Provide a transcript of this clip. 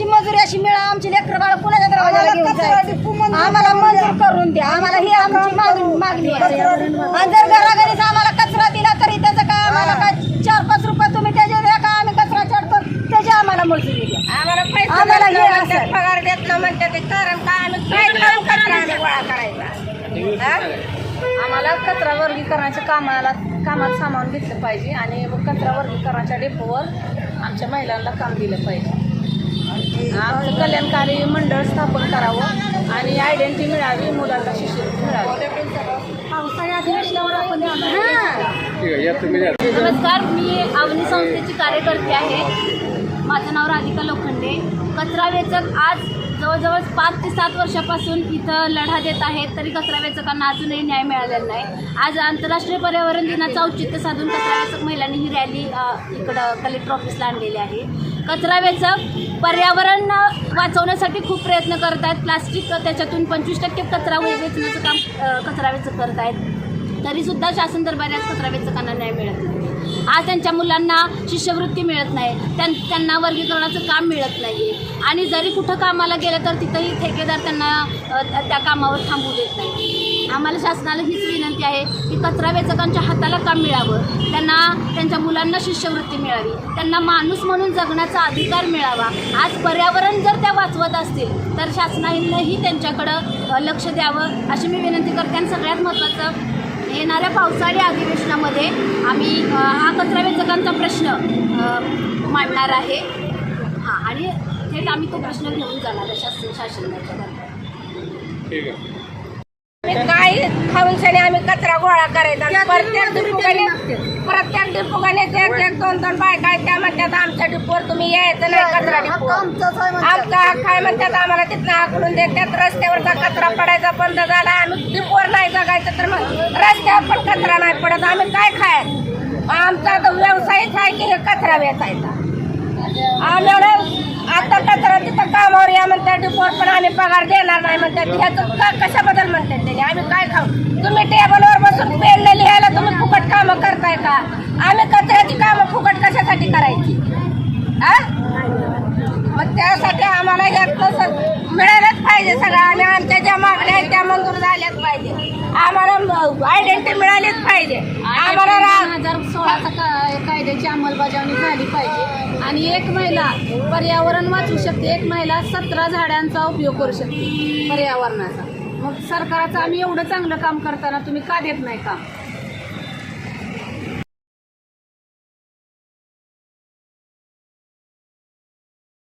पाचशेची मजुरी अशी मिळा आमची लेकरं बाळ कुणाच्या दरवाजाला घेऊन जायचं? आम्हाला मंजूर करून द्या. आम्हाला ही आमची मागणी मागणी आहे. आणि जर घराघरीच आम्हाला कचरा दिला तरी त्याचं काय? आम्हाला काय? चार पाच रुपये तुम्ही त्याचे द्या का आम्ही कचरा चढतो त्याची आम्हाला मजुरी द्या. आम्हाला हे असं. पगार देत नाही म्हणतात ते कारण काय आम्ही काय काम कचरा गोळा करायचा? आम्हाला कचरा वर्गीकरणाच्या कामाला कामात सामावून घेतलं पाहिजे आणि कचरा वर्गीकरणाच्या डेपोवर आमच्या महिलांना काम दिलं पाहिजे. आमचं कल्याणकारी मंडळ स्थापन करावं आणि आयडेंटिटी मिळावी मुलांना शिष्यवृत्ती मिळावी. पावसाळ्या अधिवेशनावर आपण नमस्कार मी आवनी संस्थेची कार्यकर्ती आहे. माझं नाव राधिका लोखंडे. कचरा वेचक आज जवळजवळ पाच ते सात वर्षापासून इथं लढा देत आहेत तरी कचरा वेचकांना अजूनही न्याय मिळालेला नाही. आज आंतरराष्ट्रीय पर्यावरण दिनाचं औचित्य साधून कचरा वेचक महिलांनी ही रॅली इकडं कलेक्टर ऑफिसला आणलेली आहे. कचरा वेचक पर्यावरण वाचवण्यासाठी खूप प्रयत्न करत आहेत प्लास्टिक त्याच्यातून पंचवीस टक्के कचरा वेचण्याचं काम कचरा वेचक करत आहेत तरीसुद्धा शासन दरबारात कचरा वेचकांना न्याय मिळत नाही. आज त्यांच्या मुलांना शिष्यवृत्ती मिळत नाही. त्यां त्यांना वर्गीकरणाचं काम मिळत नाही आणि जरी कुठं कामाला गेलं तर तिथंही ठेकेदार त्यांना त्या कामावर थांबू देत नाही. आम्हाला शासनाला हीच विनंती आहे की कचरा वेचकांच्या हाताला काम मिळावं? त्यांना त्यांच्या मुलांना शिष्यवृत्ती मिळावी. त्यांना माणूस म्हणून जगण्याचा अधिकार मिळावा. आज पर्यावरण जर त्या वाचवत असतील तर शासनानेही त्यांच्याकडं लक्ष द्यावं अशी मी विनंती करते. आणि सगळ्यात महत्त्वाचं येणाऱ्या पावसाळी अधिवेशनामध्ये आम्ही हा कचरा वेचकांचा प्रश्न मांडणार आहे. हां आणि थेट आम्ही तो प्रश्न घेऊन जाणार आहे शासन शासनाच्या काय खाऊन सणी आम्ही कचरा गोळा करायचा? प्रत्येक डिपोगाने प्रत्येक डिपोगाने एक दोन दोन बायका आहेत त्या म्हणतात आमच्या डिपोवर तुम्ही यायचं नाही कचरा डिपो आमचा हक्क आहे म्हणतात. आम्हाला तिथनं हाकडून देतात रस्त्यावरचा कचरा पडायचा बंद झाला आम्ही डिपोवर नाही जगायचं तर मग रस्त्यावर पण कचरा नाही पडत आम्ही काय खायचं आमचा तर व्यवसायच आहे की हे कचरा वेचायचा. आम्हाला आता कचरा तिथं कामावर या म्हणतात डिपोट पण आम्ही पगार देणार नाही म्हणतात ह्याचं का कशाबद्दल म्हणतात त्याने आम्ही काय खाऊ? तुम्ही टेबलवर बसून पेन लिहायला तुम्ही फुकट कामं करताय का? आम्ही कचऱ्याची कामं फुकट कशासाठी करायची? हा मग त्यासाठी आम्हाला यातनं स- मिळालंच पाहिजे सगळं. आणि आमच्या ज्या मागण्या आहेत त्या मंजूर झाल्याच पाहिजे. आम्हाला आयडेंटिटी मिळालीच पाहिजे. आम्हाला हजार सोळाचा का कायद्याची अंमलबजावणी झाली पाहिजे. आणि एक महिला पर्यावरण वाचवू शकते. एक महिला सतरा झाडांचा उपयोग करू शकते. पर्यावरणाचा. मग सरकारचं आम्ही एवढं चांगलं काम करताना तुम्ही का देत नाही काम?